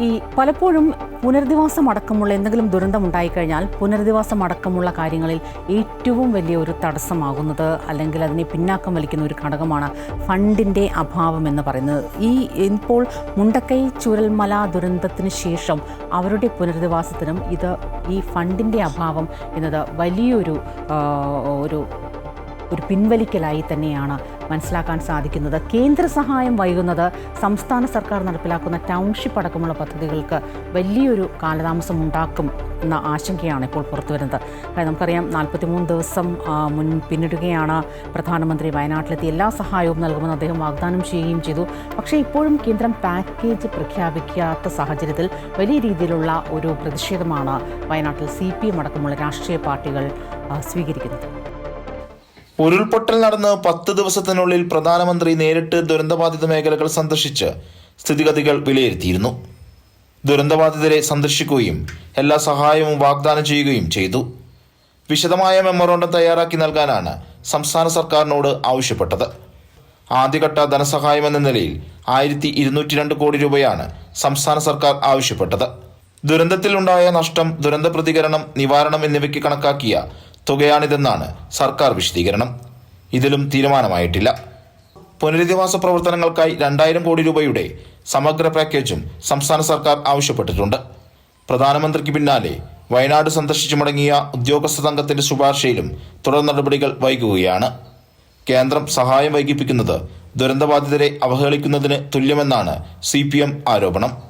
ഈ പലപ്പോഴും പുനരധിവാസം അടക്കമുള്ള എന്തെങ്കിലും ദുരന്തം ഉണ്ടായിക്കഴിഞ്ഞാൽ പുനരധിവാസം അടക്കമുള്ള കാര്യങ്ങളിൽ ഏറ്റവും വലിയ ഒരു തടസ്സമാകുന്നത് അല്ലെങ്കിൽ അതിനെ പിന്നാക്കം വലിക്കുന്ന ഒരു ഘടകമാണ് ഫണ്ടിന്റെ അഭാവം എന്ന് പറയുന്നത്. ഈ ഇപ്പോൾ മുണ്ടക്കൈ ചുരൽമല ദുരന്തത്തിന് ശേഷം അവരുടെ പുനരധിവാസത്തിനും ഇത് ഈ ഫണ്ടിന്റെ അഭാവം എന്നത് വലിയൊരു ഒരു ഒരു പിൻവലിക്കലായി തന്നെയാണ് മനസ്സിലാക്കാൻ സാധിക്കുന്നത്. കേന്ദ്ര സഹായം വൈകുന്നത് സംസ്ഥാന സർക്കാർ നടപ്പിലാക്കുന്ന ടൗൺഷിപ്പ് അടക്കമുള്ള പദ്ധതികൾക്ക് വലിയൊരു കാലതാമസം ഉണ്ടാക്കും എന്ന ആശങ്കയാണ് ഇപ്പോൾ പുറത്തുവരുന്നത് കാരണം നമുക്കറിയാം നാൽപ്പത്തിമൂന്ന് ദിവസം മുൻ പിന്നിടുകയാണ്. പ്രധാനമന്ത്രി വയനാട്ടിലെത്തി എല്ലാ സഹായവും നൽകുമെന്ന് അദ്ദേഹം വാഗ്ദാനം ചെയ്യുകയും ചെയ്തു. പക്ഷേ ഇപ്പോഴും കേന്ദ്രം പാക്കേജ് പ്രഖ്യാപിക്കാത്ത സാഹചര്യത്തിൽ വലിയ രീതിയിലുള്ള ഒരു പ്രതിഷേധമാണ് വയനാട്ടിൽ സി പി എം അടക്കമുള്ള രാഷ്ട്രീയ പാർട്ടികൾ സ്വീകരിക്കുന്നത്. ഉരുൾപൊട്ടൽ നടന്ന് പത്ത് ദിവസത്തിനുള്ളിൽ പ്രധാനമന്ത്രി നേരിട്ട് ദുരന്തബാധിത മേഖലകൾ സന്ദർശിച്ച് സ്ഥിതിഗതികൾ വിലയിരുത്തിയിരുന്നു. ദുരന്തബാധിതരെ സന്ദർശിക്കുകയും എല്ലാ സഹായവും വാഗ്ദാനം ചെയ്യുകയും ചെയ്തു. വിശദമായ മെമ്മോറണ്ടം തയ്യാറാക്കി നൽകാനാണ് സംസ്ഥാന സർക്കാരിനോട് ആവശ്യപ്പെട്ടത്. ആദ്യഘട്ട ധനസഹായം എന്ന നിലയിൽ ആയിരത്തി ഇരുന്നൂറ്റി രണ്ട് കോടി രൂപയാണ് സംസ്ഥാന സർക്കാർ ആവശ്യപ്പെട്ടത്. ദുരന്തത്തിലുണ്ടായ നഷ്ടം ദുരന്ത പ്രതികരണം നിവാരണം എന്നിവയ്ക്ക് കണക്കാക്കിയ തുകയാണിതെന്നാണ് സർക്കാർ വിശദീകരണം. ഇതിലും തീരുമാനമായിട്ടില്ല. പുനരധിവാസ പ്രവർത്തനങ്ങൾക്കായി രണ്ടായിരം കോടി രൂപയുടെ സമഗ്ര പാക്കേജും സംസ്ഥാന സർക്കാർ ആവശ്യപ്പെട്ടിട്ടുണ്ട്. പ്രധാനമന്ത്രിക്ക് പിന്നാലെ വയനാട് സന്ദർശിച്ചു മടങ്ങിയ ഉദ്യോഗസ്ഥ സംഘത്തിന്റെ ശുപാർശയിലും തുടർ നടപടികൾ വൈകുകയാണ്. കേന്ദ്രം സഹായം വൈകിപ്പിക്കുന്നത് ദുരന്തബാധിതരെ അവഹേളിക്കുന്നതിന് തുല്യമെന്നാണ് സി ആരോപണം.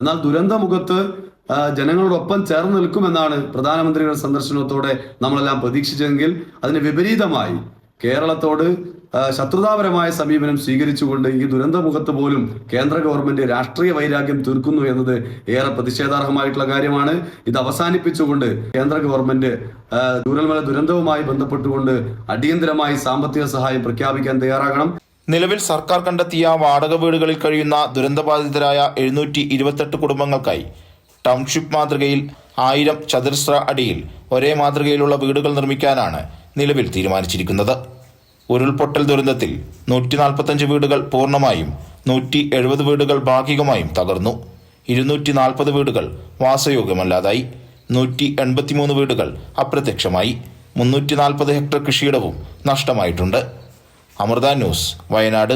എന്നാൽ ദുരന്തമുഖത്ത് ജനങ്ങളോടൊപ്പം ചേർന്ന് നിൽക്കുമെന്നാണ് പ്രധാനമന്ത്രിയുടെ സന്ദർശനത്തോടെ നമ്മളെല്ലാം പ്രതീക്ഷിച്ചതെങ്കിൽ അതിന് വിപരീതമായി കേരളത്തോട് ശത്രുതാപരമായ സമീപനം സ്വീകരിച്ചുകൊണ്ട് ഈ ദുരന്തമുഖത്ത് പോലും കേന്ദ്ര ഗവൺമെന്റ് രാഷ്ട്രീയ വൈരാഗ്യം തീർക്കുന്നു എന്നത് ഏറെ പ്രതിഷേധാർഹമായിട്ടുള്ള കാര്യമാണ്. ഇത് അവസാനിപ്പിച്ചുകൊണ്ട് കേന്ദ്ര ഗവൺമെന്റ് ദൂരമല ദുരന്തവുമായി ബന്ധപ്പെട്ടുകൊണ്ട് അടിയന്തരമായി സാമ്പത്തിക സഹായം പ്രഖ്യാപിക്കാൻ തയ്യാറാകണം. നിലവിൽ സർക്കാർ കണ്ടെത്തിയ വാടക വീടുകളിൽ കഴിയുന്ന ദുരന്തബാധിതരായ എഴുന്നൂറ്റി കുടുംബങ്ങൾക്കായി ടൗൺഷിപ്പ് മാതൃകയിൽ ആയിരം ചതുരശ്ര അടിയിൽ ഒരേ മാതൃകയിലുള്ള വീടുകൾ നിർമ്മിക്കാനാണ് നിലവിൽ തീരുമാനിച്ചിരിക്കുന്നത്. ഉരുൾപൊട്ടൽ ദുരന്തത്തിൽ നൂറ്റി നാൽപ്പത്തഞ്ച് വീടുകൾ പൂർണമായും നൂറ്റി എഴുപത് വീടുകൾ ഭാഗികമായും തകർന്നു. ഇരുന്നൂറ്റി നാൽപ്പത് വീടുകൾ വാസയോഗ്യമല്ലാതായി. നൂറ്റി എൺപത്തിമൂന്ന് വീടുകൾ അപ്രത്യക്ഷമായി. മുന്നൂറ്റി നാൽപ്പത് ഹെക്ടർ കൃഷിയിടവും നഷ്ടമായിട്ടുണ്ട്. അമൃത ന്യൂസ് വയനാട്.